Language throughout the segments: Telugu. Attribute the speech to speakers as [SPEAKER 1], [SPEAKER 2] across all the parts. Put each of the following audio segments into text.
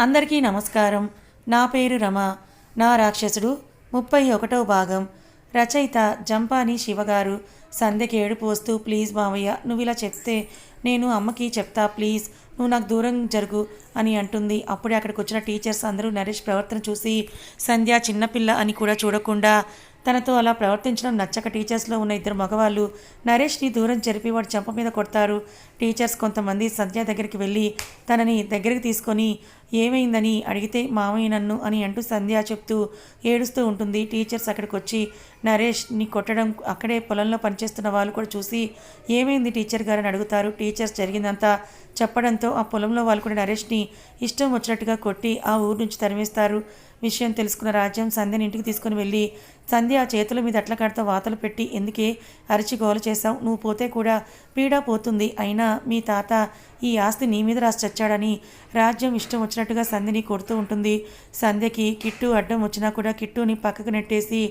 [SPEAKER 1] అందరికీ నమస్కారం. నా పేరు రమ. నా రాక్షసుడు. ముప్పై ఒకటో భాగం. రచయిత జంపాని శివగారు. సంధ్యకి ఏడుపు వస్తూ ప్లీజ్ మావయ్య నువ్వు ఇలా చెప్తే నేను అమ్మకి చెప్తా ప్లీజ్. నువ్వు నాకు దూరం జరుగు అని అంటుంది. అప్పుడే అక్కడికి వచ్చిన టీచర్స్ అందరూ నరేష్ ప్రవర్తన చూసి సంధ్య చిన్నపిల్ల అని కూడా చూడకుండా తనతో అలా ప్రవర్తించడం నచ్చక టీచర్స్లో ఉన్న ఇద్దరు మగవాళ్ళు నరేష్ని దూరం జరిపి వాడు చెంప మీద కొడతారు. టీచర్స్ కొంతమంది సంధ్య దగ్గరికి వెళ్ళి తనని దగ్గరికి తీసుకొని ఏమైందని అడిగితే మామయ్య నన్ను అని అంటూ సంధ్య చెప్తూ ఏడుస్తూ ఉంటుంది. టీచర్స్ అక్కడికి వచ్చి నరేష్ని కొట్టడం అక్కడే పొలంలో పనిచేస్తున్న వాళ్ళు కూడా చూసి ఏమైంది టీచర్ గారని అడుగుతారు. టీచర్స్ జరిగిందంతా చెప్పడంతో ఆ పొలంలో వాళ్ళు కూడా నరేష్ని ఇష్టం వచ్చినట్టుగా కొట్టి ఆ ఊరు నుంచి తరిమేస్తారు. విషయం తెలుసుకున్న రాజ్యం సంధ్యని ఇంటికి తీసుకుని వెళ్ళి సంధ్య ఆ చేతుల మీద అట్ల వాతలు పెట్టి ఎందుకే అరిచి గోల చేశావు? నువ్వు పోతే కూడా పీడా పోతుంది. అయినా మీ తాత ఈ ఆస్తి నీ మీద రాసి చచ్చాడని రాజ్యం ఇష్టం వచ్చినట్టుగా సంధ్యని కొడుతూ ఉంటుంది. సంధ్యకి కిట్టు అడ్డం వచ్చినా కూడా కిట్టుని పక్కకు నెట్టేసి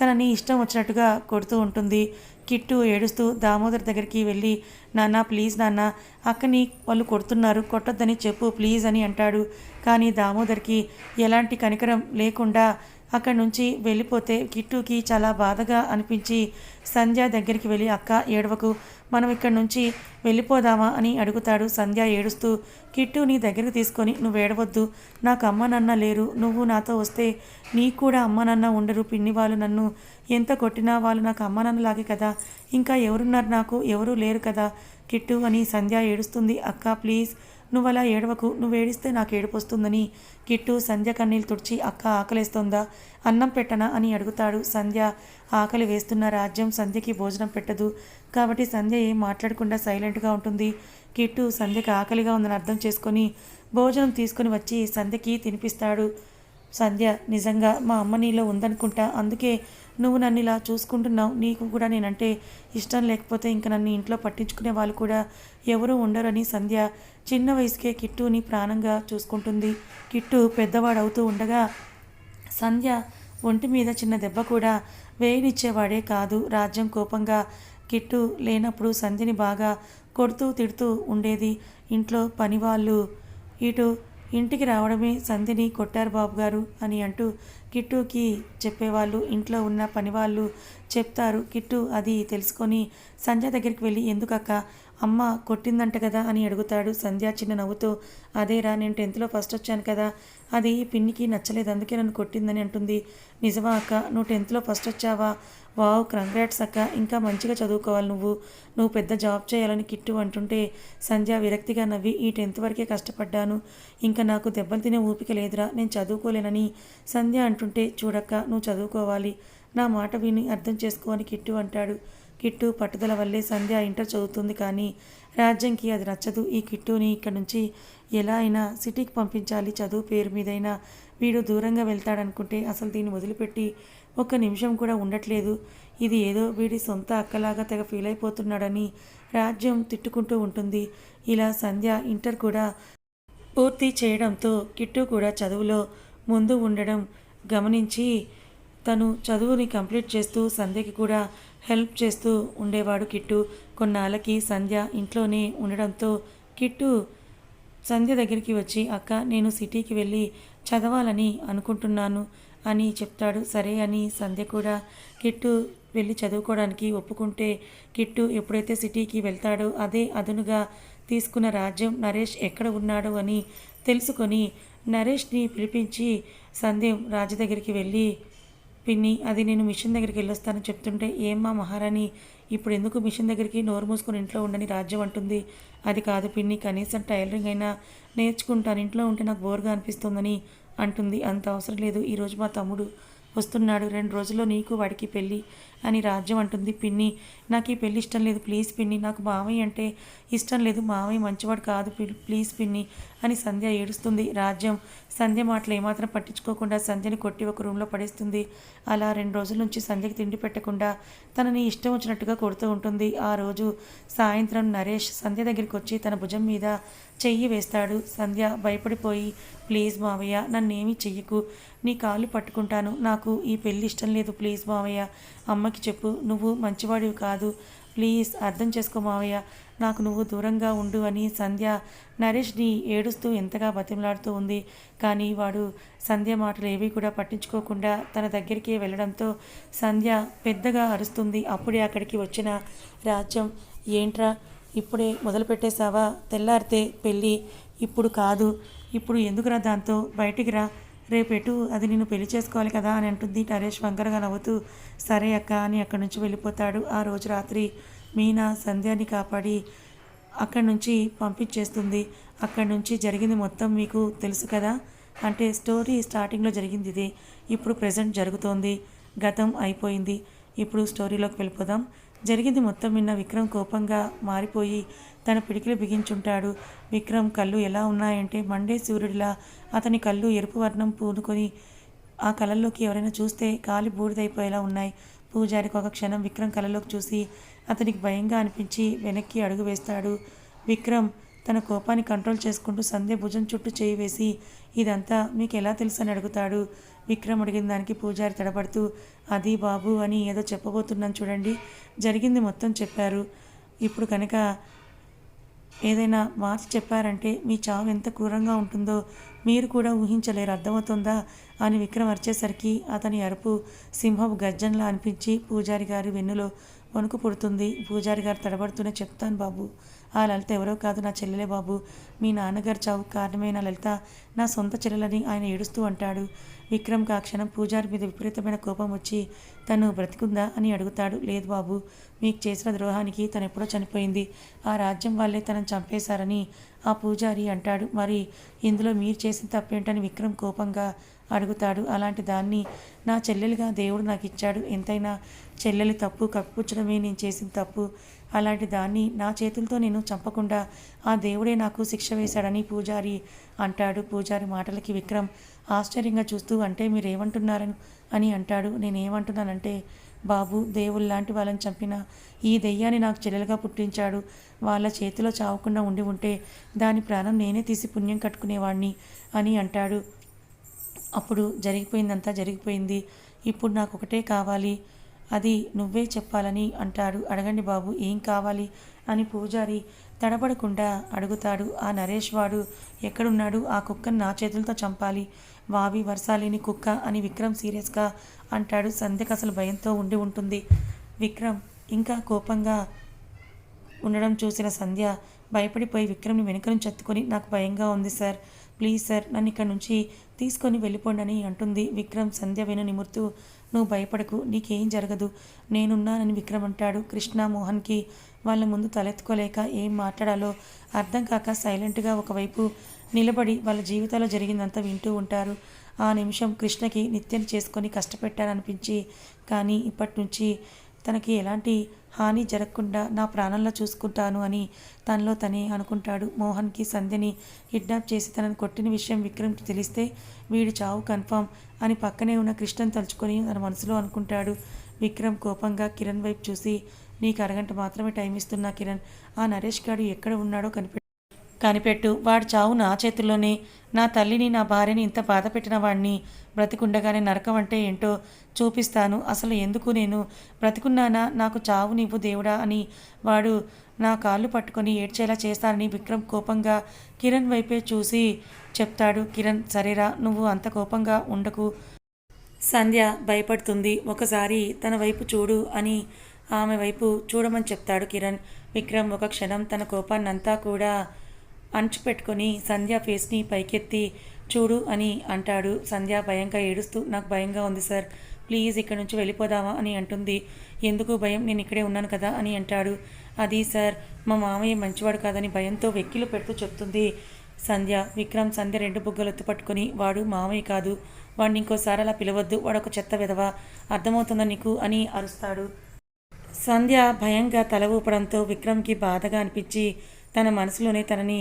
[SPEAKER 1] తనని ఇష్టం వచ్చినట్టుగా కొడుతూ ఉంటుంది. కిట్టు ఏడుస్తూ దామోదర్ దగ్గరికి వెళ్ళి నాన్న ప్లీజ్ నాన్న అక్కని వాళ్ళు కొడుతున్నారు. కొట్టొద్దని చెప్పు ప్లీజ్ అని అంటాడు. కానీ దామోదర్కి ఎలాంటి కనికరం లేకుండా అక్కడి నుంచి వెళ్ళిపోతే కిట్టుకి చాలా బాధగా అనిపించి సంధ్య దగ్గరికి వెళ్ళి అక్క ఏడవకు. మనం ఇక్కడి నుంచి వెళ్ళిపోదామా? అని అడుగుతాడు. సంధ్య ఏడుస్తూ కిట్టు నీ దగ్గరికి తీసుకొని నువ్వు ఏడవద్దు. నాకు అమ్మ నాన్న లేరు. నువ్వు నాతో వస్తే నీకు కూడా అమ్మ నాన్న ఉండరు. పిన్ని వాళ్ళు నన్ను ఎంత కొట్టినా వాళ్ళు నాకు అమ్మ నాన్నలాగే కదా. ఇంకా ఎవరున్నారు నాకు? ఎవరూ లేరు కదా. కిట్టు అని సంధ్య ఏడుస్తుంది. అక్క ప్లీజ్. నువ్వు అలా ఏడవకు నువ్వేడిస్తే నాకు ఏడుపు వస్తుందని కిట్టు సంధ్య కన్నీళ్ళు తుడిచి అక్క ఆకలేస్తోందా? అన్నం పెట్టనా అని అడుగుతాడు సంధ్య. ఆకలి వేస్తున్న రాజ్యం సంధ్యకి భోజనం పెట్టదు. కాబట్టి సంధ్య ఏం మాట్లాడకుండా సైలెంట్గా ఉంటుంది. కిట్టు సంధ్యకి ఆకలిగా ఉందని అర్థం చేసుకొని భోజనం తీసుకొని వచ్చి సంధ్యకి తినిపిస్తాడు. సంధ్య నిజంగా మా అమ్మ నీలో ఉందనుకుంటా. అందుకే నువ్వు నన్ను ఇలా చూసుకుంటున్నావు. నీకు కూడా నేనంటే ఇష్టం లేకపోతే ఇంక నన్ను ఇంట్లో పట్టించుకునే వాళ్ళు కూడా ఎవరూ ఉండరని సంధ్య చిన్న వయసుకే కిట్టుని ప్రాణంగా చూసుకుంటుంది. కిట్టు పెద్దవాడవుతూ ఉండగా సంధ్య ఒంటి మీద చిన్న దెబ్బ కూడా వేయనిచ్చేవాడే కాదు. రాజ్యం కోపంగా కిట్టు లేనప్పుడు సంధ్యని బాగా కొడుతూ తిడుతూ ఉండేది. ఇంట్లో పనివాళ్ళు ఇటు ఇంటికి రావడమే సంధిని కొట్టారు బాబు గారు అని అంటూ కిట్టుకి చెప్పేవాళ్ళు. ఇంట్లో ఉన్న పనివాళ్ళు చెప్తారు కిట్టు అది తెలుసుకొని సంధ్య దగ్గరికి వెళ్ళి ఎందుకక్క? అమ్మ కొట్టిందంట కదా అని అడుగుతాడు సంధ్య చిన్న నవ్వుతూ. అదేరా నేను టెన్త్లో ఫస్ట్ వచ్చాను కదా. అది పిన్నికి నచ్చలేదు అందుకే నన్ను కొట్టిందని అంటుంది. నిజమా అక్క? నువ్వు టెన్త్లో ఫస్ట్ వచ్చావా? వావ్ కంగ్రాట్స్ అక్క. ఇంకా మంచిగా చదువుకోవాలి నువ్వు. నువ్వు పెద్ద జాబ్ చేయాలని కిట్టు అంటుంటే సంధ్య విరక్తిగా నవ్వి ఈ టెన్త్ వరకే కష్టపడ్డాను. ఇంకా నాకు దెబ్బలు తినే ఊపిక లేదురా. నేను చదువుకోలేనని సంధ్య అంటుంటే చూడక్క నువ్వు చదువుకోవాలి. నా మాట విని అర్థం చేసుకోవని కిట్టు అంటాడు. కిట్టు పట్టుదల వల్లే సంధ్య ఇంటర్ చదువుతుంది కానీ రాజ్యంకి అది నచ్చదు. ఈ కిట్టుని ఇక్కడ నుంచి ఎలా అయినా సిటీకి పంపించాలి. చదువు పేరు మీదైనా వీడు దూరంగా వెళ్తాడనుకుంటే అసలు దీన్ని వదిలిపెట్టి ఒక్క నిమిషం కూడా ఉండట్లేదు. ఇది ఏదో వీడి సొంత అక్కలాగా తెగ ఫీల్ అయిపోతున్నాడని రాజ్యం తిట్టుకుంటూ ఉంటుంది. ఇలా సంధ్య ఇంటర్ కూడా పూర్తి చేయడంతో కిట్టు కూడా చదువులో ముందు ఉండడం గమనించి తను చదువుని కంప్లీట్ చేస్తూ సంధ్యకి కూడా హెల్ప్ చేస్తూ ఉండేవాడు కిట్టు. కొన్నాళ్ళకి సంధ్య ఇంట్లోనే ఉండడంతో కిట్టు సంధ్య దగ్గరికి వచ్చి అక్క నేను సిటీకి వెళ్ళి చదవాలని అనుకుంటున్నాను. అని చెప్తాడు. సరే అని సంధ్య కూడా కిట్టు వెళ్ళి చదువుకోవడానికి ఒప్పుకుంటే కిట్టు ఎప్పుడైతే సిటీకి వెళ్తాడో అదే అదునుగా తీసుకున్న రాజ్యం నరేష్ ఎక్కడ ఉన్నాడో అని తెలుసుకొని నరేష్ని పిలిపించి సంధ్యం రాజు దగ్గరికి వెళ్ళి పిన్ని అది నేను మిషన్ దగ్గరికి వెళ్ళొస్తానని చెప్తుంటే ఏమ్మా మహారాణి ఇప్పుడు ఎందుకు మిషన్ దగ్గరికి నోరు మూసుకొని ఇంట్లో ఉండని రాజ్యం అంటుంది? అది కాదు పిన్ని కనీసం టైలరింగ్ అయినా నేర్చుకుంటాను. ఇంట్లో ఉంటే నాకు బోర్గా అనిపిస్తుందని అంటుంది. అంత అవసరం లేదు. ఈరోజు మా తమ్ముడు వస్తున్నాడు. రెండు రోజుల్లో నీకు వాడికి పెళ్ళి. అని రాజ్యం అంటుంది పిన్ని. నాకు ఈ పెళ్ళి ఇష్టం లేదు. ప్లీజ్ పిన్ని నాకు మామయ్య అంటే ఇష్టం లేదు. మామయ్య మంచివాడు కాదు ప్లీజ్ పిన్ని అని సంధ్య ఏడుస్తుంది. రాజ్యం సంధ్య మాటలు ఏమాత్రం పట్టించుకోకుండా సంధ్యని కొట్టి ఒక రూమ్లో పడేస్తుంది. అలా రెండు రోజుల నుంచి సంధ్యకి తిండి పెట్టకుండా తనని ఇష్టం వచ్చినట్టుగా కొడుతూ ఉంటుంది. ఆ రోజు సాయంత్రం నరేష్ సంధ్య దగ్గరికి వచ్చి తన భుజం మీద చెయ్యి వేస్తాడు. సంధ్య భయపడిపోయి ప్లీజ్ మావయ్య నన్నేమీ చెయ్యకు. నీ కాళ్ళు పట్టుకుంటాను. నాకు ఈ పెళ్ళి ఇష్టం లేదు. ప్లీజ్ మావయ్య అమ్మకి చెప్పు నువ్వు మంచివాడివి కాదు. ప్లీజ్ అర్థం చేసుకో మావయ్య. నాకు నువ్వు దూరంగా ఉండు అని సంధ్య నరేష్ని ఏడుస్తూ ఎంతగా బతిమలాడుతూ ఉంది. కానీ వాడు సంధ్య మాటలు ఏవి కూడా పట్టించుకోకుండా తన దగ్గరికి వెళ్ళడంతో సంధ్య పెద్దగా అరుస్తుంది. అప్పుడే అక్కడికి వచ్చిన రాజ్యం ఏంట్రా ఇప్పుడే మొదలు పెట్టేశావా? తెల్లారితే పెళ్ళి ఇప్పుడు కాదు. ఇప్పుడు ఎందుకురా దాంతో? బయటికి రా. రేపెటు అది నిన్ను పెళ్ళి చేసుకోవాలి కదా అని అంటుంది నరేష్ వంకరగా నవ్వుతూ సరే అక్క అని అక్కడి నుంచి వెళ్ళిపోతాడు. ఆ రోజు రాత్రి మీనా సంధ్యాని కాపాడి అక్కడి నుంచి పంపించేస్తుంది. అక్కడి నుంచి జరిగింది మొత్తం మీకు తెలుసు కదా? అంటే స్టోరీ స్టార్టింగ్లో జరిగింది ఇది. ఇప్పుడు ప్రజెంట్ జరుగుతోంది. గతం అయిపోయింది. ఇప్పుడు స్టోరీలోకి వెళ్ళిపోదాం. జరిగింది మొత్తం నిన్న విక్రమ్ కోపంగా మారిపోయి తన పిడికిలు బిగించుంటాడు. విక్రమ్ కళ్ళు ఎలా ఉన్నాయంటే మండే సూర్యుడిలా అతని కళ్ళు ఎరుపు వర్ణం పూనుకొని ఆ కళల్లోకి ఎవరైనా చూస్తే కాలి బూడిదైపోయేలా ఉన్నాయి. పూజారికి ఒక క్షణం విక్రమ్ కళలోకి చూసి అతనికి భయంగా అనిపించి వెనక్కి అడుగు వేస్తాడు. విక్రమ్ తన కోపాన్ని కంట్రోల్ చేసుకుంటూ సంధ్య భుజం చుట్టూ చేయి వేసి ఇదంతా మీకు ఎలా తెలుసు అని అడుగుతాడు? విక్రమ్ అడిగిన దానికి పూజారి తడబడుతూ అది బాబు అని ఏదో చెప్పబోతున్నాను చూడండి. జరిగింది మొత్తం చెప్పారు. ఇప్పుడు కనుక ఏదైనా మార్చి చెప్పారంటే మీ చావు ఎంత క్రూరంగా ఉంటుందో మీరు కూడా ఊహించలేరు. అర్థమవుతుందా? అని విక్రమ్ అరిచేసరికి అతని అరుపు సింహపు గర్జనలా అనిపించి పూజారి గారి వెన్నులో వణుకు పుడుతుంది. పూజారి గారు తడబడుతూనే చెప్తాను బాబు. ఆ లలిత ఎవరో కాదు నా చెల్లెలే బాబు. మీ నాన్నగారు చావు కారణమైన లలిత నా సొంత చెల్లెలని ఆయన ఏడుస్తూ అంటాడు. విక్రమ్కి ఆ క్షణం పూజారి మీద విపరీతమైన కోపం వచ్చి తను బ్రతికుందా? అని అడుగుతాడు. లేదు బాబు. మీకు చేసిన ద్రోహానికి తను ఎప్పుడో చనిపోయింది. ఆ రాజ్యం వాళ్ళే తనను చంపేశారని ఆ పూజారి అంటాడు. మరి ఇందులో మీరు చేసిన తప్పేంటని విక్రమ్ కోపంగా అడుగుతాడు. అలాంటి దాన్ని నా చెల్లెలుగా దేవుడు నాకు ఇచ్చాడు. ఎంతైనా చెల్లెలు తప్పు కప్పుపుచ్చడమే నేను చేసిన తప్పు. అలాంటి దాన్ని నా చేతులతో నేను చంపకుండా ఆ దేవుడే నాకు శిక్ష వేశాడని పూజారి అంటాడు. పూజారి మాటలకి విక్రమ్ ఆశ్చర్యంగా చూస్తూ అంటే మీరేమంటున్నారని? అని అంటాడు. నేనేమంటున్నానంటే బాబు దేవుళ్ళ లాంటి వాళ్ళని చంపిన ఈ దెయ్యాన్ని నాకు చెల్లెలుగా పుట్టించాడు. వాళ్ళ చేతిలో చావకుండా ఉండి ఉంటే దాని ప్రాణం నేనే తీసి పుణ్యం కట్టుకునేవాడిని అని అంటాడు. అప్పుడు జరిగిపోయిందంతా జరిగిపోయింది. ఇప్పుడు నాకు ఒకటే కావాలి. అది నువ్వే చెప్పాలని అంటాడు. అడగండి బాబు ఏం కావాలి? అని పూజారి తడబడకుండా అడుగుతాడు. ఆ నరేష్ వాడు ఎక్కడున్నాడు? ఆ కుక్కను నా చేతులతో చంపాలి. వావి వర్షాలేని కుక్క అని విక్రమ్ సీరియస్గా అంటాడు. సంధ్యకు అసలు భయంతో ఉండి ఉంటుంది. విక్రమ్ ఇంకా కోపంగా ఉండడం చూసిన సంధ్య భయపడిపోయి విక్రమ్ని వెనుక నుంచి ఎత్తుకొని నాకు భయంగా ఉంది సార్. ప్లీజ్ సార్ నన్ను ఇక్కడ నుంచి తీసుకొని వెళ్ళిపోండి అని అంటుంది విక్రమ్ సంధ్య వెను నిమురుతూ నువ్వు భయపడకు నీకేం జరగదు. నేనున్నానని విక్రమ్ అంటాడు కృష్ణ మోహన్కి. వాళ్ళ ముందు తలెత్తుకోలేక ఏం మాట్లాడాలో అర్థం కాక సైలెంట్గా ఒకవైపు నిలబడి వాళ్ళ జీవితాల్లో జరిగిందంతా వింటూ ఉంటారు. ఆ నిమిషం కృష్ణకి నిత్యం చేసుకొని కష్టపెట్టారనిపించి కానీ ఇప్పటి నుంచి తనకి ఎలాంటి హాని జరగకుండా నా ప్రాణంలో చూసుకుంటాను అని తనలో తనే అనుకుంటాడు. మోహన్కి సంధ్యని కిడ్నాప్ చేసి తనను కొట్టిన విషయం విక్రమ్కి తెలిస్తే వీడు చావు కన్ఫామ్ అని పక్కనే ఉన్న కృష్ణను తలుచుకొని తన మనసులో అనుకుంటాడు. విక్రమ్ కోపంగా కిరణ్ వైపు చూసి నీకు అరగంట మాత్రమే టైం ఇస్తున్నా కిరణ్. ఆ నరేష్ గారు ఎక్కడ ఉన్నాడో కనిపెట్టు కనిపెట్టు. వాడు చావు నా చేతుల్లోనే. నా తల్లిని నా భార్యని ఇంత బాధ పెట్టిన వాడిని బ్రతికుండగానే నరకం అంటే ఏంటో చూపిస్తాను. అసలు ఎందుకు నేను బ్రతికున్నానా? నాకు చావు నీవు దేవుడా అని వాడు నా కాళ్ళు పట్టుకొని ఏడ్చేలా చేస్తానని విక్రమ్ కోపంగా కిరణ్ వైపే చూసి చెప్తాడు. కిరణ్ సరేరా నువ్వు అంత కోపంగా ఉండకు. సంధ్య భయపడుతుంది. ఒకసారి తన వైపు చూడు అని ఆమె వైపు చూడమని చెప్తాడు కిరణ్. విక్రమ్ ఒక క్షణం తన కోపాన్నంతా కూడా అణచిపెట్టుకొని సంధ్య ఫేస్ని పైకెత్తి చూడు అని అంటాడు. సంధ్య భయంగా ఏడుస్తూ నాకు భయంగా ఉంది సార్. ప్లీజ్ ఇక్కడ నుంచి వెళ్ళిపోదామా అని అంటుంది. ఎందుకు భయం? నేను ఇక్కడే ఉన్నాను కదా అని అంటాడు. అది సార్ మా మామయ్య మంచివాడు కాదని భయంతో వెక్కిలు పెడుతూ చెప్తుంది సంధ్య. విక్రమ్ సంధ్య రెండు బుగ్గలు ఎత్తుపట్టుకుని వాడు మామయ్య కాదు. వాడిని ఇంకోసారి అలా పిలవద్దు. వాడు ఒక చెత్త విధవ. అర్థమవుతుందా నీకు? అని అరుస్తాడు. సంధ్య భయంగా తల ఊపడంతో విక్రమ్కి బాధగా అనిపించి తన మనసులోనే తనని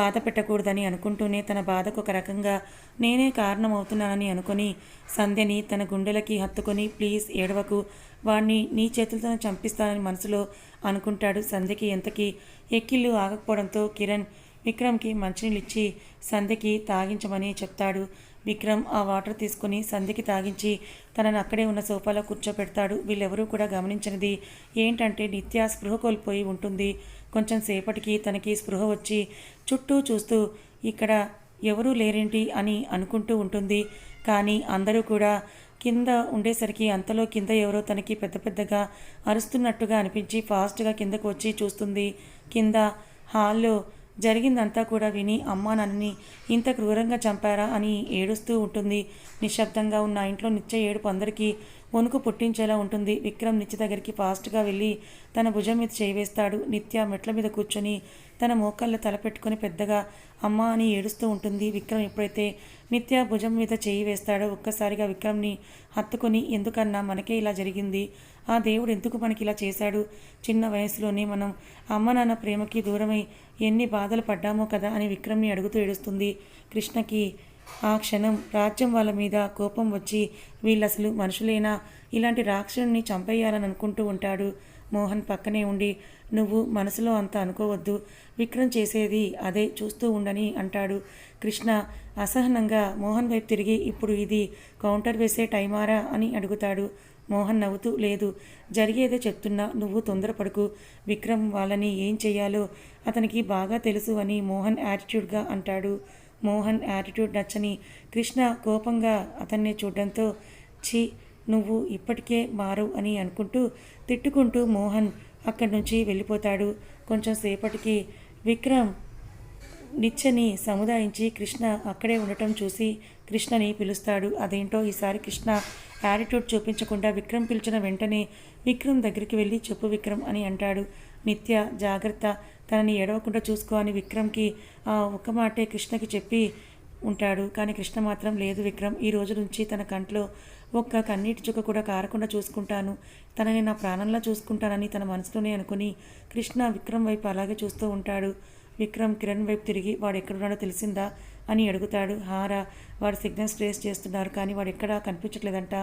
[SPEAKER 1] బాధ పెట్టకూడదని అనుకుంటూనే తన బాధకు ఒక రకంగా నేనే కారణమవుతున్నానని అనుకొని సంధ్యని తన గుండెలకి హత్తుకొని ప్లీజ్ ఏడవకు. వాణ్ణి నీ చేతులతో చంపిస్తానని మనసులో అనుకుంటాడు సంధ్యకి ఎంతకి ఎక్కిళ్ళు ఆగకపోవడంతో కిరణ్ విక్రమ్కి మంచినీళ్ళు ఇచ్చి సంధ్యకి తాగించమని చెప్తాడు. విక్రమ్ ఆ వాటర్ తీసుకుని సంధ్యకి తాగించి తనను అక్కడే ఉన్న సోఫాలో కూర్చోపెడతాడు. వీళ్ళెవరూ కూడా గమనించినది. ఏంటంటే నిత్య స్పృహ కోల్పోయి ఉంటుంది. కొంచెం సేపటికి తనకి స్పృహ వచ్చి చుట్టూ చూస్తూ ఇక్కడ ఎవరూ లేరేంటి? అని అనుకుంటూ ఉంటుంది. కానీ అందరూ కూడా కింద ఉండేసరికి అంతలో కింద ఎవరో తనకి పెద్ద పెద్దగా అరుస్తున్నట్టుగా అనిపించి ఫాస్ట్గా కిందకు వచ్చి చూస్తుంది. కింద హాల్లో జరిగిందంతా కూడా విని అమ్మా నన్నుని ఇంత క్రూరంగా చంపారా అని ఏడుస్తూ ఉంటుంది. నిశ్శబ్దంగా ఉన్న ఇంట్లో నిత్య ఏడుపు అందరికీ వణుకు పుట్టించేలా ఉంటుంది. విక్రమ్ నిత్య దగ్గరికి ఫాస్ట్గా వెళ్ళి తన భుజం మీద చేయివేస్తాడు నిత్య మెట్ల మీద కూర్చొని తన మోకాళ్ళు తలపెట్టుకుని పెద్దగా అమ్మ అని ఏడుస్తూ ఉంటుంది విక్రమ్ ఎప్పుడైతే నిత్య భుజం మీద చేయి వేస్తాడో ఒక్కసారిగా విక్రమ్ని హత్తుకొని ఎందుకన్నా మనకే ఇలా జరిగింది? ఆ దేవుడు ఎందుకు మనకి ఇలా చేశాడు? చిన్న వయసులోనే మనం అమ్మ నాన్న ప్రేమకి దూరమై ఎన్ని బాధలు పడ్డామో కదా అని విక్రమ్ని అడుగుతూ ఏడుస్తుంది. కృష్ణకి ఆ క్షణం రాజ్యం వాళ్ళ మీద కోపం వచ్చి వీళ్ళు అసలు మనుషులేనా? ఇలాంటి రాక్షసుని చంపేయాలని అనుకుంటూ ఉంటాడు. మోహన్ పక్కనే ఉండి నువ్వు మనసులో అంత అనుకోవద్దు. విక్రమ్ చేసేది అదే చూస్తూ ఉండని అంటాడు. కృష్ణ అసహనంగా మోహన్ వైపు తిరిగి ఇప్పుడు ఇది కౌంటర్ వేసే టైమారా? అని అడుగుతాడు. మోహన్ నవ్వుతూ లేదు. జరిగేదే చెప్తున్నా. నువ్వు తొందరపడుకు. విక్రమ్ వాళ్ళని ఏం చెయ్యాలో అతనికి బాగా తెలుసు అని మోహన్ యాటిట్యూడ్గా అంటాడు. మోహన్ యాటిట్యూడ్ నచ్చని కృష్ణ కోపంగా అతన్ని చూడడంతో ఛీ నువ్వు ఇప్పటికే మారు అని అనుకుంటూ తిట్టుకుంటూ మోహన్ అక్కడి నుంచి వెళ్ళిపోతాడు. కొంచెం సేపటికి విక్రమ్ నిత్యని సముదాయించి కృష్ణ అక్కడే ఉండటం చూసి కృష్ణని పిలుస్తాడు. అదేంటో ఈసారి కృష్ణ యాటిట్యూడ్ చూపించకుండా విక్రమ్ పిలిచిన వెంటనే విక్రమ్ దగ్గరికి వెళ్ళి చెప్పు విక్రమ్ అని అంటాడు. నిత్య జాగ్రత్త తనని ఎడవకుండా చూసుకో అని విక్రమ్కి ఆ ఒక్క మాటే కృష్ణకి చెప్పి ఉంటాడు. కానీ కృష్ణ మాత్రం లేదు విక్రమ్ ఈ రోజు నుంచి తన కంట్లో ఒక్క కన్నీటి చుక్క కూడా కారకుండా చూసుకుంటాను. తనని నా ప్రాణంలా చూసుకుంటానని తన మనసులోనే అనుకుని కృష్ణ విక్రమ్ వైపు అలాగే చూస్తూ ఉంటాడు. విక్రమ్ కిరణ్ వైపు తిరిగి వాడు ఎక్కడున్నాడో తెలిసిందా? అని అడుగుతాడు. హారా వాడు సిగ్నల్స్ ట్రేస్ చేస్తున్నారు కానీ వాడు ఎక్కడా కనిపించట్లేదంట.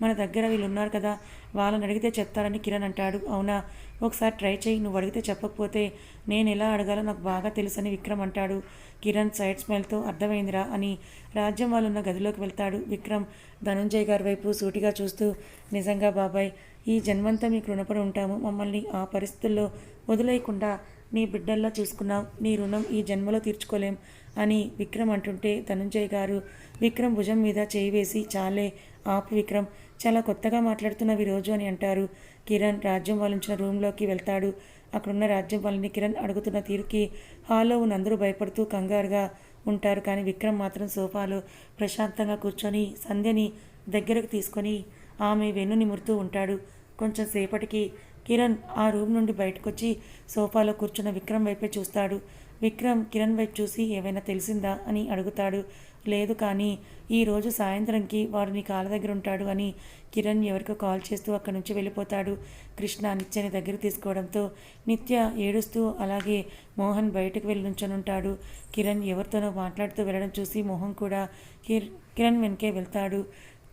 [SPEAKER 1] మన దగ్గర వీళ్ళు ఉన్నారు కదా వాళ్ళని అడిగితే చెప్తారని కిరణ్ అంటాడు. అవునా? ఒకసారి ట్రై చేయి నువ్వు అడిగితే చెప్పకపోతే నేను ఎలా అడగాలో నాకు బాగా తెలుసని విక్రమ్ అంటాడు. కిరణ్ సైడ్ స్మైల్తో అర్థమైందిరా అని రాజ్యం వాళ్ళు ఉన్న గదిలోకి వెళ్తాడు. విక్రమ్ ధనుంజయ్ గారి వైపు సూటిగా చూస్తూ నిజంగా బాబాయ్ ఈ జన్మంతా మీకు రుణపడి ఉంటాము. మమ్మల్ని ఆ పరిస్థితుల్లో వదిలేయకుండా నీ బిడ్డల్లా చూసుకున్నావు నీ రుణం ఈ జన్మలో తీర్చుకోలేం అని విక్రమ్ అంటుంటే ధనుంజయ్ గారు విక్రమ్ భుజం మీద చేయి వేసి చాలే ఆపు విక్రమ్ చాలా కొత్తగా మాట్లాడుతున్నావు ఈరోజు అని అంటారు. కిరణ్ రాజ్యం వాళ్ళుంచిన రూమ్లోకి వెళ్తాడు. అక్కడున్న రాజ్యం వాళ్ళని కిరణ్ అడుగుతున్న తీరుకి హాల్లో ఉన్న అందరూ భయపడుతూ కంగారుగా ఉంటారు. కానీ విక్రమ్ మాత్రం సోఫాలో ప్రశాంతంగా కూర్చొని సంధ్యని దగ్గరకు తీసుకొని ఆమె వెన్ను నిమురుతూ ఉంటాడు. కొంచెం సేపటికి కిరణ్ ఆ రూమ్ నుండి బయటకొచ్చి సోఫాలో కూర్చున్న విక్రమ్ వైపే చూస్తాడు. విక్రమ్ కిరణ్ వైపు చూసి ఏమైనా తెలిసిందా? అని అడుగుతాడు. లేదు కానీ ఈరోజు సాయంత్రంకి వాడు నీ కాళ్ళ దగ్గర ఉంటాడు అని కిరణ్ ఎవరికో కాల్ చేస్తూ అక్కడి నుంచి వెళ్ళిపోతాడు. కృష్ణ నిత్యని దగ్గర తీసుకోవడంతో నిత్య ఏడుస్తూ అలాగే మోహన్ బయటకు వెళ్ళి నుంచొనుంటాడు కిరణ్ ఎవరితోనో మాట్లాడుతూ వెళ్ళడం చూసి మోహన్ కూడా కిర్ కిరణ్ వెనకే వెళ్తాడు.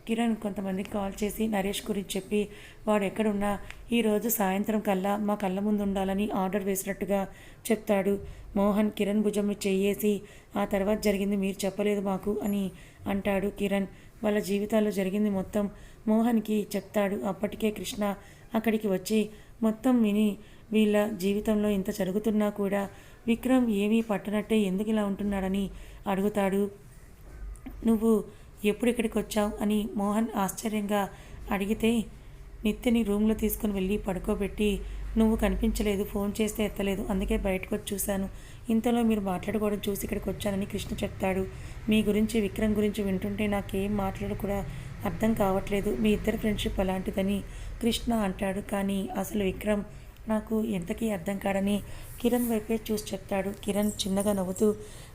[SPEAKER 1] కిరణ్ కొంతమందికి కాల్ చేసి నరేష్ గురించి చెప్పి వాడు ఎక్కడున్నా ఈరోజు సాయంత్రం కల్లా మా కళ్ళ ముందు ఉండాలని ఆర్డర్ వేసినట్టుగా చెప్తాడు. మోహన్ కిరణ్ భుజం చేయేసి చెయ్యేసి ఆ తర్వాత జరిగింది మీరు చెప్పలేదు మాకు అని అంటాడు కిరణ్. వాళ్ళ జీవితాల్లో జరిగింది మొత్తం మోహన్కి చెప్తాడు. అప్పటికే కృష్ణ అక్కడికి వచ్చి మొత్తం విని వీళ్ళ జీవితంలో ఇంత జరుగుతున్నా కూడా విక్రమ్ ఏమీ పట్టనట్టే ఎందుకు ఇలా ఉంటున్నాడని అడుగుతాడు. నువ్వు ఎప్పుడు ఇక్కడికి వచ్చావు అని మోహన్ ఆశ్చర్యంగా అడిగితే నిత్యని రూమ్లో తీసుకుని వెళ్ళి పడుకోబెట్టి నువ్వు కనిపించలేదు ఫోన్ చేస్తే ఎత్తలేదు అందుకే బయటకు వచ్చి చూశాను. ఇంతలో మీరు మాట్లాడుకోవడం చూసి ఇక్కడికి వచ్చానని కృష్ణ చెప్తాడు. మీ గురించి విక్రమ్ గురించి వింటుంటే నాకేం మాట్లాడు కూడా అర్థం కావట్లేదు. మీ ఇద్దరు ఫ్రెండ్షిప్ అలాంటిదని కృష్ణ అంటాడు. కానీ అసలు విక్రమ్ నాకు ఎంతకీ అర్థం కాడని కిరణ్ వైపే చూసి చెప్తాడు. కిరణ్ చిన్నగా నవ్వుతూ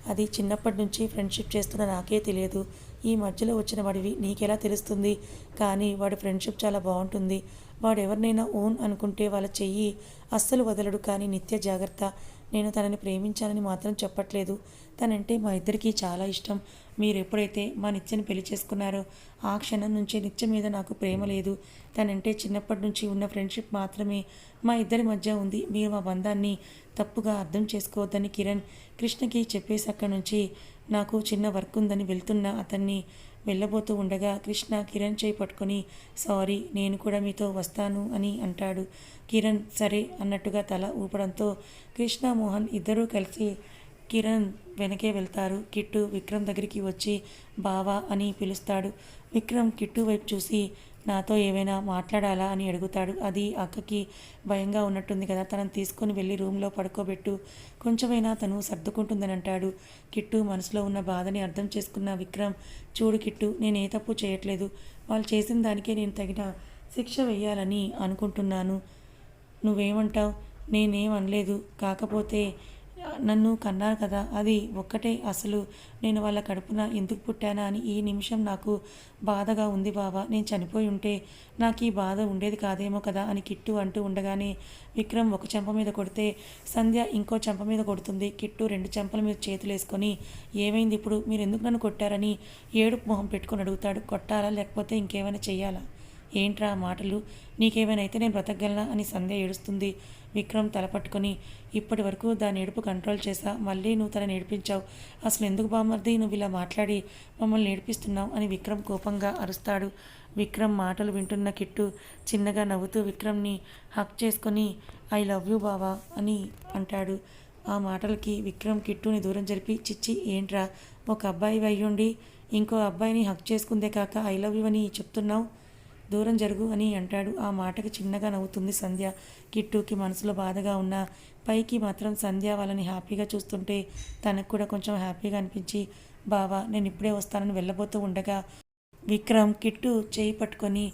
[SPEAKER 1] అది చిన్నప్పటి నుంచి ఫ్రెండ్షిప్ చేస్తున్న నాకే తెలియదు. ఈ మధ్యలో వచ్చిన వాడివి నీకెలా తెలుస్తుంది? కానీ వాడి ఫ్రెండ్షిప్ చాలా బాగుంటుంది. వాడు ఎవరినైనా ఓన్ అనుకుంటే వాళ్ళ చెయ్యి అస్సలు వదలడు. కానీ నిత్య జాగ్రత్త. నేను తనని ప్రేమించాలని మాత్రం చెప్పట్లేదు. తనంటే మా ఇద్దరికీ చాలా ఇష్టం. మీరు ఎప్పుడైతే మా నిత్యని పెళ్ళి చేసుకున్నారో ఆ క్షణం నుంచే నిత్య మీద నాకు ప్రేమ లేదు. తనంటే చిన్నప్పటి నుంచి ఉన్న ఫ్రెండ్షిప్ మాత్రమే మా ఇద్దరి మధ్య ఉంది. మీరు మా బంధాన్ని తప్పుగా అర్థం చేసుకోవద్దని కిరణ్ కృష్ణకి చెప్పేసి అక్కడి నుంచి నాకు చిన్న వర్క్ ఉందని వెళ్తున్న అతన్ని వెళ్ళబోతూ ఉండగా కృష్ణ కిరణ్ చేయి పట్టుకొని సారీ నేను కూడా మీతో వస్తాను అని అంటాడు. కిరణ్ సరే అన్నట్టుగా తల ఊపడంతో కృష్ణ మోహన్ ఇద్దరూ కలిసి కిరణ్ వెనకే వెళ్తారు. కిట్టు విక్రమ్ దగ్గరికి వచ్చి బావా అని పిలుస్తాడు. విక్రమ్ కిట్టు వైపు చూసి నాతో ఏమైనా మాట్లాడాలా? అని అడుగుతాడు. అది అక్కకి భయంగా ఉన్నట్టుంది కదా. తనను తీసుకొని వెళ్ళి రూమ్లో పడుకోబెట్టు. కొంచెమైనా తను సర్దుకుంటుందని అంటాడు కిట్టు మనసులో ఉన్న బాధని అర్థం చేసుకున్న విక్రమ్ చూడు కిట్టు నేను ఏ తప్పు చేయట్లేదు. వాళ్ళు చేసిన దానికే నేను తగిన శిక్ష వేయాలని అనుకుంటున్నాను. నువ్వేమంటావు? నేనేం అనలేదు. కాకపోతే నన్ను కన్నారు కదా అది ఒక్కటే అసలు. నేను వాళ్ళ కడుపున ఎందుకు పుట్టానా అని ఈ నిమిషం నాకు బాధగా ఉంది బావా. నేను చనిపోయి ఉంటే నాకు ఈ బాధ ఉండేది కాదేమో కదా అని కిట్టు అంటూ ఉండగానే విక్రమ్ ఒక చెంప మీద కొడితే సంధ్య ఇంకో చెంప మీద కొడుతుంది. కిట్టు రెండు చెంపల మీద చేతులు వేసుకొని ఏమైంది ఇప్పుడు? మీరు ఎందుకు నన్ను కొట్టారని ఏడుపు మొహం పెట్టుకొని అడుగుతాడు. కొట్టాలా లేకపోతే ఇంకేమైనా చెయ్యాలా? ఏంట్రా మాటలు? నీకేమైనా అయితే నేను బ్రతకగలనా? అని సంధ్య ఏడుస్తుంది. విక్రమ్ తలపట్టుకుని ఇప్పటి వరకు దాని ఏడుపు కంట్రోల్ చేసా మళ్ళీ నువ్వు తనని ఏడిపించావు. అసలు ఎందుకు బామర్ది నువ్వు ఇలా మాట్లాడి మమ్మల్ని ఏడిపిస్తున్నావు? అని విక్రమ్ కోపంగా అరుస్తాడు. విక్రమ్ మాటలు వింటున్న కిట్టు చిన్నగా నవ్వుతూ విక్రమ్ని హక్ చేసుకొని ఐ లవ్ యూ బావా అని అంటాడు. ఆ మాటలకి విక్రమ్ కిట్టుని దూరం జరిపి చిచ్చి ఏంట్రా? ఒక అబ్బాయి అయ్యుండి ఇంకో అబ్బాయిని హక్ చేసుకుందే కాక ఐ లవ్ యూ అని చెప్తున్నావు. దూరం జరుగు అని అంటాడు. ఆ మాటకి చిన్నగా నవ్వుతుంది సంధ్య. కిట్టుకి మనసులో బాధగా ఉన్న పైకి మాత్రం సంధ్య వాళ్ళని హ్యాపీగా చూస్తుంటే తనకు కూడా కొంచెం హ్యాపీగా అనిపించి బావా నేను ఇప్పుడే వస్తానని వెళ్ళబోతూ ఉండగా విక్రమ్ కిట్టు చేయి పట్టుకొని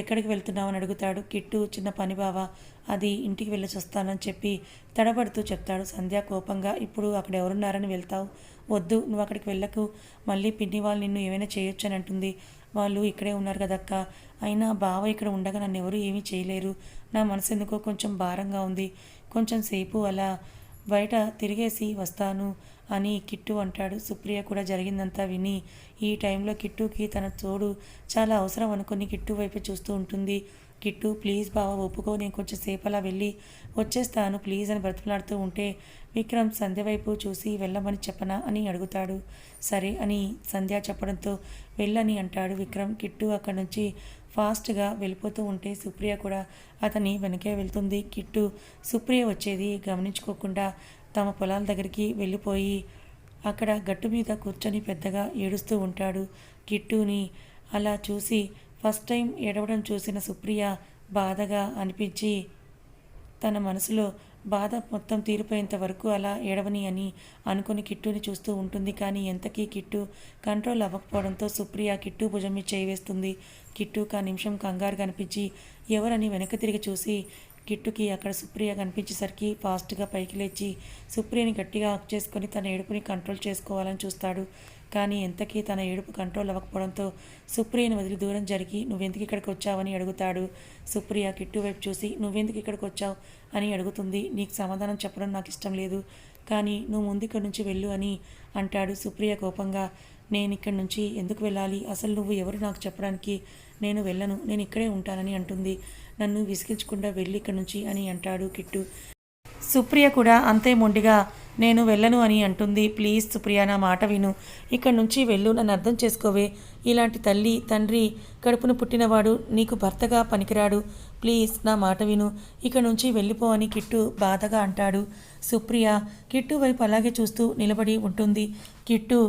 [SPEAKER 1] ఎక్కడికి వెళ్తున్నావు అని అడుగుతాడు. కిట్టు చిన్న పని బావా అది ఇంటికి వెళ్ళేసి వస్తానని చెప్పి తడబడుతూ చెప్తాడు. సంధ్య కోపంగా ఇప్పుడు అక్కడ ఎవరున్నారని వెళ్తావు? వద్దు నువ్వు అక్కడికి వెళ్ళకు. మళ్ళీ పిన్ని వాళ్ళు నిన్ను ఏమైనా చేయొచ్చు అని అంటుంది. వాళ్ళు ఇక్కడే ఉన్నారు కదక్క. అయినా బావ ఇక్కడ ఉండగా నన్ను ఎవరు ఏమీ చేయలేరు. నా మనసు ఎందుకో కొంచెం భారంగా ఉంది. కొంచెం సేపు అలా బయట తిరిగేసి వస్తాను అని కిట్టు అంటాడు. సుప్రియ కూడా జరిగిందంతా విని ఈ టైంలో కిట్టుకి తన తోడు చాలా అవసరం అనుకుని కిట్టు వైపు చూస్తూ ఉంటుంది. కిట్టు ప్లీజ్ బావ ఒప్పుకో నేను కొంచెం సేపు అలా వెళ్ళి వచ్చేస్తాను. ప్లీజ్ అని బ్రతిమలాడుతూ ఉంటే విక్రమ్ సంధ్య వైపు చూసి వెళ్ళమని చెప్పనా అని అడుగుతాడు. సరే అని సంధ్య చెప్పడంతో వెళ్ళని అంటాడు విక్రమ్. కిట్టు అక్కడి నుంచి ఫాస్ట్గా వెళ్ళిపోతూ ఉంటే సుప్రియ కూడా అతని వెనకే వెళ్తుంది. కిట్టు సుప్రియ వచ్చేది గమనించుకోకుండా తమ పొలాల దగ్గరికి వెళ్ళిపోయి అక్కడ గట్టు మీద కూర్చొని పెద్దగా ఏడుస్తూ ఉంటాడు. కిట్టుని అలా చూసి ఫస్ట్ టైం ఏడవడం చూసిన సుప్రియ బాధగా అనిపించి తన మనసులో బాధ మొత్తం తీరిపోయేంత వరకు అలా ఏడవని అని అనుకుని కిట్టుని చూస్తూ ఉంటుంది. కానీ ఎంతకీ కిట్టు కంట్రోల్ అవ్వకపోవడంతో సుప్రియ కిట్టు భుజం మీద చేయివేస్తుంది కిట్టు ఆ నిమిషం కంగారు కనిపించి ఎవరని వెనక్కి తిరిగి చూసి కిట్టుకి అక్కడ సుప్రియ కనిపించేసరికి ఫాస్ట్గా పైకి లేచి సుప్రియని గట్టిగా హక్ చేసుకొని తన ఏడుపుని కంట్రోల్ చేసుకోవాలని చూస్తాడు. కానీ ఎంతకీ తన ఏడుపు కంట్రోల్ అవ్వకపోవడంతో సుప్రియను వదిలి దూరం జరిగి నువ్వెందుకు ఇక్కడికి వచ్చావని అడుగుతాడు. సుప్రియ కిట్టు వైపు చూసి నువ్వెందుకు ఇక్కడికి వచ్చావు? అని అడుగుతుంది. నీకు సమాధానం చెప్పడం నాకు ఇష్టం లేదు. కానీ నువ్వు ముందు ఇక్కడి నుంచి వెళ్ళు అని అంటాడు సుప్రియ కోపంగా. నేను ఇక్కడి నుంచి ఎందుకు వెళ్ళాలి? అసలు నువ్వు ఎవరు నాకు చెప్పడానికి? నేను వెళ్ళను. నేను ఇక్కడే ఉంటానని అంటుంది. నన్ను విసిగించకుండా వెళ్ళి ఇక్కడి నుంచి అని అంటాడు కిట్టు. సుప్రియ కూడా అంతే మొండిగా నేను వెళ్ళను అని అంటుంది. ప్లీజ్ సుప్రియ నా మాట విను. ఇక్కడి నుంచి వెళ్ళు నన్ను అర్థం చేసుకోవే. ఇలాంటి తల్లి తండ్రి కడుపును పుట్టినవాడు నీకు భర్తగా పనికిరాడు. ప్లీజ్ నా మాట విను. ఇక్కడి నుంచి వెళ్ళిపో అని కిట్టు బాధగా అంటాడు. సుప్రియ కిట్టు వైపు అలాగే చూస్తూ నిలబడి ఉంటుంది. కిట్టు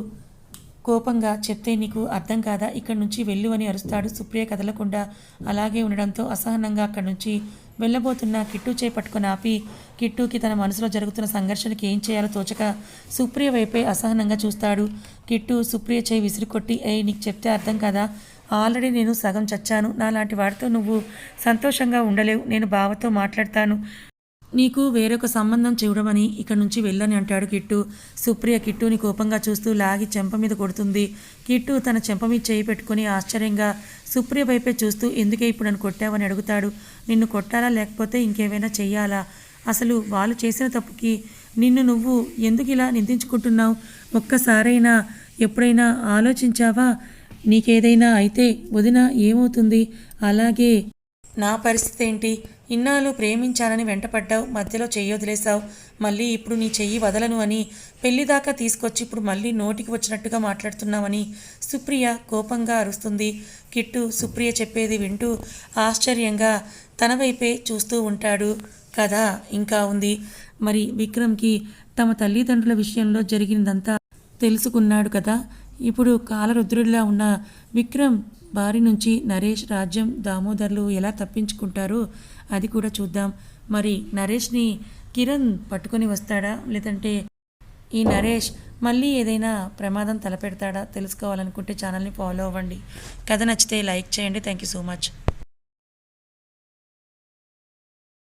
[SPEAKER 1] కోపంగా చెప్తే నీకు అర్థం కాదా? ఇక్కడి నుంచి వెళ్ళు అని అరుస్తాడు సుప్రియ కదలకుండా. అలాగే ఉండడంతో అసహనంగా అక్కడి నుంచి వెళ్ళబోతున్న కిట్టు చేయి పట్టుకొని ఆపి కిట్టుకి తన మనసులో జరుగుతున్న సంఘర్షణకి ఏం చేయాలో తోచక సుప్రియ వైపే అసహనంగా చూస్తాడు. కిట్టు సుప్రియ చేయి విసిరికొట్టి ఏ నీకు చెప్తే అర్థం కదా? ఆల్రెడీ నేను సగం చచ్చాను. నాలాంటి వాడితో నువ్వు సంతోషంగా ఉండలేవు. నేను బావతో మాట్లాడతాను. నీకు వేరొక సంబంధం చూడమని ఇక్కడి నుంచి వెళ్ళని అంటాడు కిట్టు. సుప్రియ కిట్టుని కోపంగా చూస్తూ లాగి చెంప మీద కొడుతుంది. కిట్టు తన చెంప మీద చేయి పెట్టుకుని ఆశ్చర్యంగా సుప్రియ వైపే చూస్తూ ఎందుకే ఇప్పుడు నన్ను కొట్టావని అడుగుతాడు? నిన్ను కొట్టాలా లేకపోతే ఇంకేమైనా చెయ్యాలా? అసలు వాళ్ళు చేసిన తప్పుకి నిన్ను నువ్వు ఎందుకు ఇలా నిందించుకుంటున్నావు? ఒక్కసారైనా ఎప్పుడైనా ఆలోచించావా? నీకేదైనా అయితే వదిన ఏమవుతుంది? అలాగే నా పరిస్థితి ఏంటి? ఇన్నాళ్ళు ప్రేమించానని వెంటపడ్డావు మధ్యలో చెయ్యి వదిలేశావు మళ్ళీ ఇప్పుడు నీ చెయ్యి వదలను అని పెళ్ళిదాకా తీసుకొచ్చి ఇప్పుడు మళ్ళీ నోటికి వచ్చినట్టుగా మాట్లాడుతున్నామని సుప్రియ కోపంగా అరుస్తుంది. కిట్టు సుప్రియ చెప్పేది వింటూ ఆశ్చర్యంగా తన వైపే చూస్తూ ఉంటాడు. కథ ఇంకా ఉంది. మరి విక్రమ్కి తమ తల్లిదండ్రుల విషయంలో జరిగినదంతా తెలుసుకున్నాడు కదా. ఇప్పుడు కాలరుద్రుడిలా ఉన్న విక్రమ్ బారి నుంచి నరేష్ రాజ్యం దామోదర్లు ఎలా తప్పించుకుంటారో? అది కూడా చూద్దాం. మరి నరేష్ని కిరణ్ పట్టుకొని వస్తాడా? లేదంటే ఈ నరేష్ మళ్ళీ ఏదైనా ప్రమాదం తలపెడతాడా? తెలుసుకోవాలనుకుంటే ఛానల్ని ఫాలో అవ్వండి. కథ నచ్చితే లైక్ చేయండి. Thank you so much.